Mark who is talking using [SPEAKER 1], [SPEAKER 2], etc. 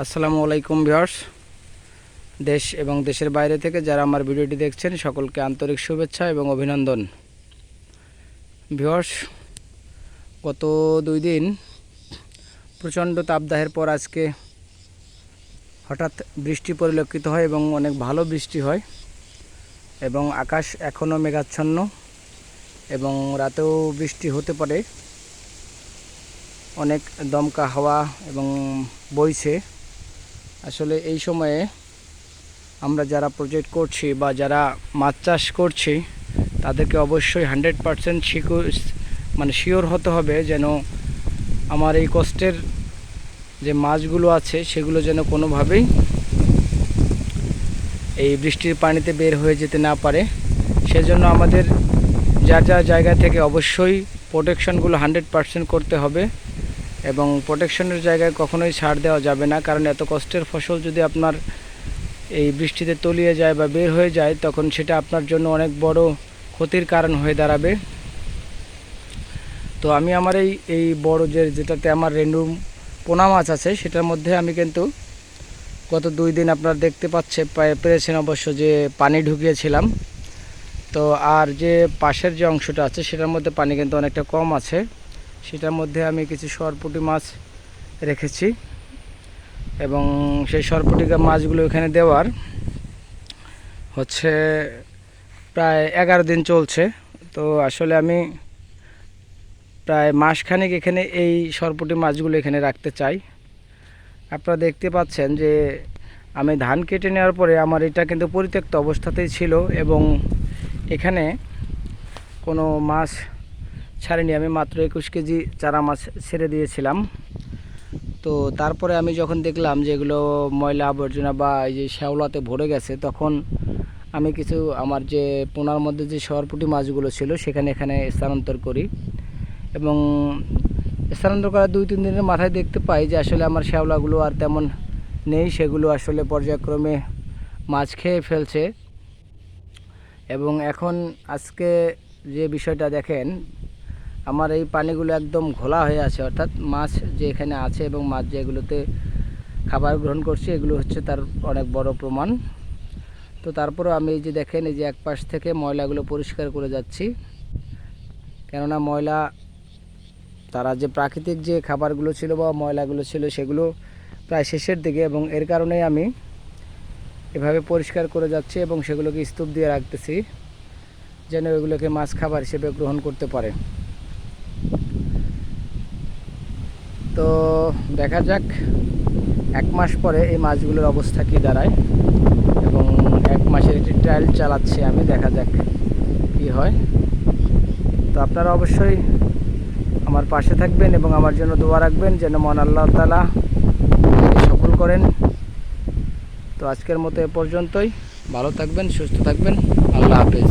[SPEAKER 1] আসসালামু আলাইকুম ভিউয়ার্স। দেশ এবং দেশের বাইরে থেকে যারা আমার ভিডিওটি দেখছেন, সকলকে আন্তরিক শুভেচ্ছা এবং অভিনন্দন। ভিউয়ার্স, গত দুই দিন প্রচণ্ড তাপদাহের পর আজকে হঠাৎ বৃষ্টি পরিলক্ষিত হয় এবং অনেক ভালো বৃষ্টি হয় এবং আকাশ এখনও মেঘাচ্ছন্ন এবং রাতেও বৃষ্টি হতে পারে। অনেক দমকা হাওয়া এবং বইছে। আসলে এই সময়ে আমরা যারা প্রজেক্ট করছি বা যারা মাছ চাষ করছি, তাদেরকে অবশ্যই হান্ড্রেড পারসেন্ট মানে শিওর হতে হবে যেন আমার এই কষ্টের যে মাছগুলো আছে, সেগুলো যেন কোনোভাবেই এই বৃষ্টির পানিতে বের হয়ে যেতে না পারে। সেজন্য আমাদের যা যা জায়গা থেকে অবশ্যই প্রোটেকশনগুলো হান্ড্রেড পারসেন্ট করতে হবে। এবং প্রোটেকশনের জায়গায় কখনোই ছাড় দেওয়া যাবে না। কারণ এত কষ্টের ফসল যদি আপনার এই বৃষ্টিতে তলিয়ে যায় বা বের হয়ে যায়, তখন সেটা আপনার জন্য অনেক বড় ক্ষতির কারণ হয়ে দাঁড়াবে। তো আমি আমার এই এই বড় যে, যেটাতে আমার রেন্ডু পোনা মাছ আছে, সেটার মধ্যে আমি কিন্তু গত দুই দিন আপনারা দেখতে পাচ্ছে পেরেছেন অবশ্য যে পানি ঢুকিয়েছিলাম। তো আর যে পাশের যে অংশটা আছে, সেটার মধ্যে পানি কিন্তু অনেকটা কম আছে। সেটার মধ্যে আমি কিছু সরপুটি মাছ রেখেছি। এবং সেই সরপুটি মাছগুলো এখানে দেওয়ার হচ্ছে প্রায় এগারো দিন চলছে। তো আসলে আমি প্রায় মাসখানেক এখানে এই সরপুটি মাছগুলো এখানে রাখতে চাই। আপনারা দেখতে পাচ্ছেন যে আমি ধান কেটে নেওয়ার পরে আমার এটা কিন্তু পরিত্যক্ত অবস্থাতেই ছিল এবং এখানে কোনো মাছ ছাড়িনি, আমি মাত্র একুশ কেজি চারা মাছ ছেড়ে দিয়েছিলাম। তো তারপরে আমি যখন দেখলাম যে এগুলো ময়লা আবর্জনা বা এই যে শ্যাওলাতে ভরে গেছে, তখন আমি কিছু আমার যে পোনার মধ্যে যে সরপুটি মাছগুলো ছিল, সেখানে এখানে স্থানান্তর করি। এবং স্থানান্তর করার দুই, তিন দিনের মাথায় দেখতে পাই যে আসলে আমার শ্যাওলাগুলো আর তেমন নেই, সেগুলো আসলে পর্যায়ক্রমে মাছ খেয়ে ফেলছে। এবং এখন আজকে যে বিষয়টা দেখেন আমার এই পানিগুলো একদম ঘোলা হয়ে আছে, অর্থাৎ মাছ যে এখানে আছে এবং মাছ যেগুলোতে খাবার গ্রহণ করছে, এগুলো হচ্ছে তার অনেক বড় প্রমাণ। তো তারপরেও আমি এই যে দেখেন, এই যে এক পাশ থেকে ময়লাগুলো পরিষ্কার করে যাচ্ছি। কেননা ময়লা, তারা যে প্রাকৃতিক যে খাবারগুলো ছিল বা ময়লাগুলো ছিল, সেগুলো প্রায় শেষের দিকে এবং এর কারণেই আমি এভাবে পরিষ্কার করে যাচ্ছি এবং সেগুলোকে স্তূপ দিয়ে রাখতেছি, যেন এগুলোকে মাছ খাবার হিসেবে গ্রহণ করতে পারে। তো দেখা যাক, এক মাস পরে এই মাছগুলোর অবস্থা কী দাঁড়ায় এবং এক মাসের একটি ট্রায়াল চালাচ্ছি আমি, দেখা যাক কী হয়। তো আপনারা অবশ্যই আমার পাশে থাকবেন এবং আমার জন্য দোয়া রাখবেন যেন মন আল্লাহ তালা সফল করেন। তো আজকের মতো এ পর্যন্তই, ভালো থাকবেন, সুস্থ থাকবেন, আল্লাহ হাফেজ।